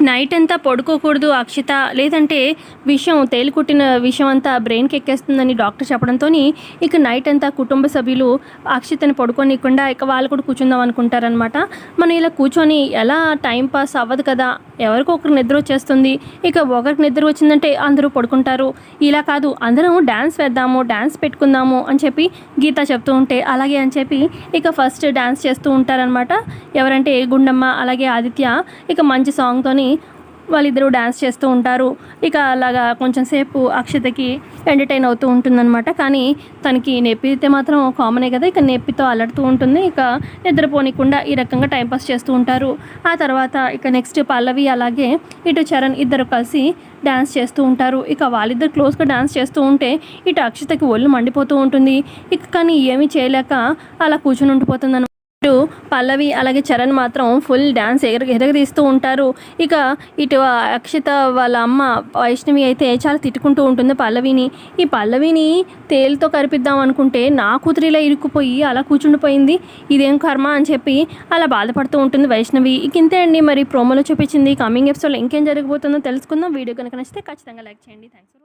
Night అంతా పడుకోకూడదు అక్షిత. లేదంటే విషయం తేలికుట్టిన విషయం అంతా బ్రెయిన్కి ఎక్కేస్తుందని డాక్టర్ చెప్పడంతో ఇక నైట్ అంతా కుటుంబ సభ్యులు అక్షితని పడుకోనికుండా ఇక వాళ్ళు కూడా కూర్చుందాం అనుకుంటారనమాట మనం ఇలా కూర్చొని ఎలా టైం పాస్ అవ్వదు కదా? ఎవరికో ఒకరికి నిద్ర వచ్చేస్తుంది. ఇక ఒకరికి నిద్ర వచ్చిందంటే అందరూ పడుకుంటారు. ఇలా కాదు అందరం డ్యాన్స్ వేద్దాము డ్యాన్స్ పెట్టుకుందాము అని చెప్పి గీత చెప్తూ ఉంటే అలాగే అని చెప్పి ఇక ఫస్ట్ డ్యాన్స్ చేస్తూ ఉంటారనమాట ఎవరంటే గుండమ్మ అలాగే ఆదిత్య. ఇక మంచి సాంగ్తోని వాళ్ళిద్దరూ డ్యాన్స్ చేస్తూ ఉంటారు. ఇక అలాగా కొంచెం సేపు అక్షతకి ఎంటర్టైన్ అవుతూ ఉంటుందన్నమాట. కానీ తనకి నొప్పి అయితే మాత్రం కామనే కదా ఇక నొప్పితో అలడుతూ ఉంటుంది. ఇక నిద్రపోనికుండా ఈ రకంగా టైంపాస్ చేస్తూ ఉంటారు. ఆ తర్వాత ఇక నెక్స్ట్ పల్లవి అలాగే ఇటు చరణ్ ఇద్దరు కలిసి డ్యాన్స్ చేస్తూ ఉంటారు. ఇక వాళ్ళిద్దరు క్లోజ్గా డ్యాన్స్ చేస్తూ ఉంటే ఇటు అక్షతకి ఒళ్ళు మండిపోతూ ఉంటుంది. ఇక కానీ ఏమీ చేయలేక అలా కూర్చుని ఉండిపోతుంది ఇటు పల్లవి అలాగే చరణ్ మాత్రం ఫుల్ డ్యాన్స్ ఎగర ఎరగదీస్తూ ఉంటారు. ఇక ఇటు అక్షిత వాళ్ళ అమ్మ వైష్ణవి అయితే చాలా తిట్టుకుంటూ ఉంటుంది పల్లవిని. ఈ పల్లవిని తేలితో కరిపిద్దాం అనుకుంటే నా కూతురిలా ఇరుక్కుపోయి అలా కూర్చుండిపోయింది ఇదేం కర్మ అని చెప్పి అలా బాధపడుతూ ఉంటుంది వైష్ణవి. ఇక ఇంతే అండి మరి ప్రోమోలో చూపించింది. కమింగ్ ఎపిసోడ్లో ఇంకేం జరగబోతుందో తెలుసుకుందాం. వీడియో కనుక నచ్చితే ఖచ్చితంగా లైక్ చేయండి. థ్యాంక్స్